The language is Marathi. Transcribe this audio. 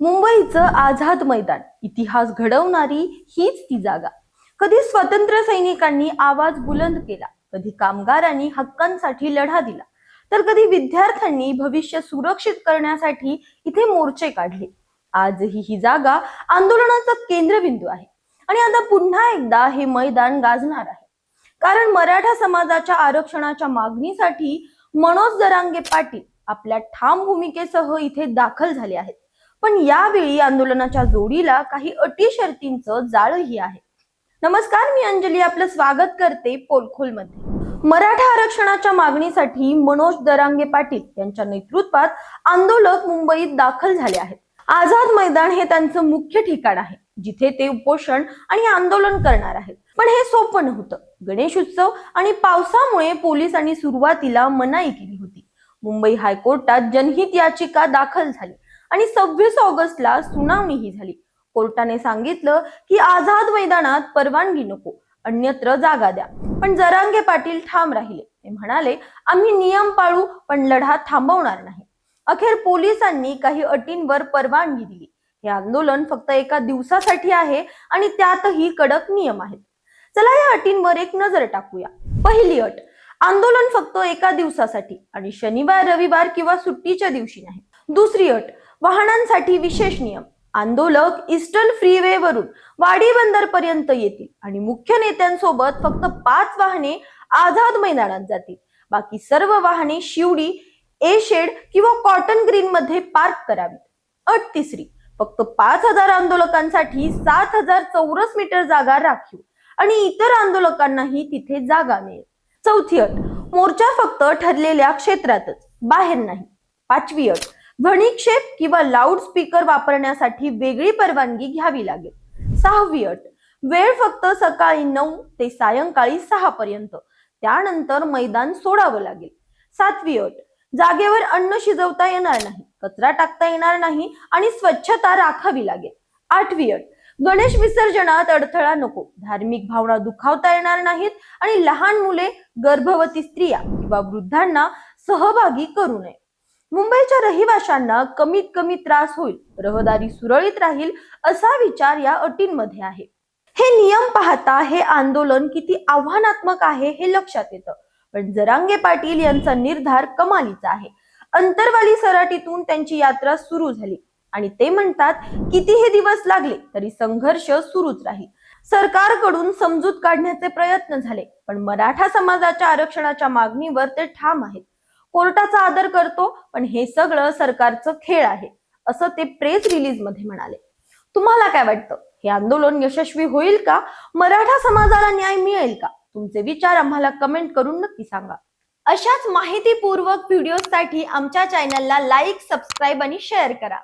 मुंबईचं आझाद मैदान. इतिहास घडवणारी हीच ती जागा. कधी स्वतंत्र सैनिकांनी आवाज बुलंद केला कधी कामगारांनी हक्कांसाठी लढा दिला तर कधी विद्यार्थ्यांनी भविष्य सुरक्षित करण्यासाठी इथे मोर्चे काढले. आजही ही जागा आंदोलनाचा केंद्रबिंदू आहे. आणि आता पुन्हा एकदा हे मैदान गाजणार आहे. कारण मराठा समाजाच्या आरक्षणाच्या मागणीसाठी मनोज दरांगे पाटील आपल्या ठाम भूमिकेसह इथे दाखल झाले आहेत. पण यावेळी आंदोलनाच्या जोडीला काही अटी शर्तींचं जाळही आहे. नमस्कार मी अंजली. आपलं स्वागत करते पोलखोलमध्ये. मराठा आरक्षणाच्या मागणीसाठी मनोज दरांगे पाटील यांच्या नेतृत्वात आंदोलक मुंबईत दाखल झाले आहेत. आझाद मैदान हे त्यांचं मुख्य ठिकाण आहे जिथे ते उपोषण आणि आंदोलन करणार आहेत. पण हे सोपं नव्हतं. गणेश उत्सव आणि पावसामुळे पोलिसांनी सुरुवातीला मनाई केली होती. मुंबई हायकोर्टात जनहित याचिका दाखल झाली. आणि सव्वीस ऑगस्टला सुनावणीही झाली. कोर्टाने सांगितलं की आझाद मैदानात परवानगी नको अन्यत्र जागा द्या. पण जरांगे पाटील ठाम राहिले. ते म्हणाले आम्ही नियम पाळू पण लढा थांबवणार नाही. अखेर पोलिसांनी काही अटींवर परवानगी दिली. हे आंदोलन फक्त एका दिवसासाठी आहे आणि त्यातही कडक नियम आहेत. चला या अटींवर एक नजर टाकूया. पहिली अट आंदोलन फक्त एका दिवसासाठी आणि शनिवार रविवार किंवा सुट्टीच्या दिवशी नाही. दुसरी अट वाहनांसाठी विशेष नियम. आंदोलक ईस्टर्न फ्रीवे वरून वाडी बंदर पर्यंत येतील आणि मुख्य नेत्यांसोबत फक्त पाच वाहने आझाद मैदानात जातील. बाकी सर्व वाहने शिवडी ए शेड किंवा कॉटन ग्रीन मध्ये पार्क करावीत. अट तिसरी फक्त पाच हजार आंदोलकांसाठी सात हजार चौरस मीटर जागा राखीव आणि इतर आंदोलकांनाही तिथे जागा मिळेल. चौथी अट मोर्चा फक्त ठरलेल्या क्षेत्रातच बाहेर नाही. पाचवी अट ध्वनिक्षेप किंवा लाऊड स्पीकर वापरण्यासाठी वेगळी परवानगी घ्यावी लागेल. सहावी अट. वेळ फक्त सकाळी नऊ ते सायंकाळी सहा पर्यंत. त्यानंतर मैदान सोडावं लागेल. सातवी अट. जागेवर अन्न शिजवता येणार नाही कचरा टाकता येणार नाही आणि स्वच्छता राखावी लागेल. आठवी अट. गणेश विसर्जनात अडथळा नको धार्मिक भावना दुखावता येणार नाहीत आणि लहान मुले गर्भवती स्त्रिया किंवा वृद्धांना सहभागी करू नये. मुंबईच्या रहिवाशांना कमीत कमी त्रास होईल रहदारी सुरळीत राहील असा विचार या अटींमध्ये आहे. हे नियम पाहता हे आंदोलन किती आव्हानात्मक आहे हे लक्षात येतं. पण जरांगे पाटील यांचा निर्धार कमालीचा आहे. अंतरवाली सराटीतून त्यांची यात्रा सुरू झाली आणि ते म्हणतात कितीही दिवस लागले तरी संघर्ष सुरूच राहील. सरकारकडून समजूत काढण्याचे प्रयत्न झाले पण मराठा समाजाच्या आरक्षणाच्या मागणीवर ते ठाम आहेत. कोर्टाचा आदर करतो पण हे सगळं सरकारचं खेळ आहे असं ते प्रेस रिलीजमध्ये म्हणाले. तुम्हाला काय वाटतं? हे आंदोलन यशस्वी होईल का? मराठा समाजाला न्याय मिळेल का? तुमचे विचार आम्हाला कमेंट करून नक्की सांगा. अशाच माहितीपूर्वक व्हिडिओसाठी आमच्या चॅनलला लाईक सबस्क्राईब आणि शेअर करा.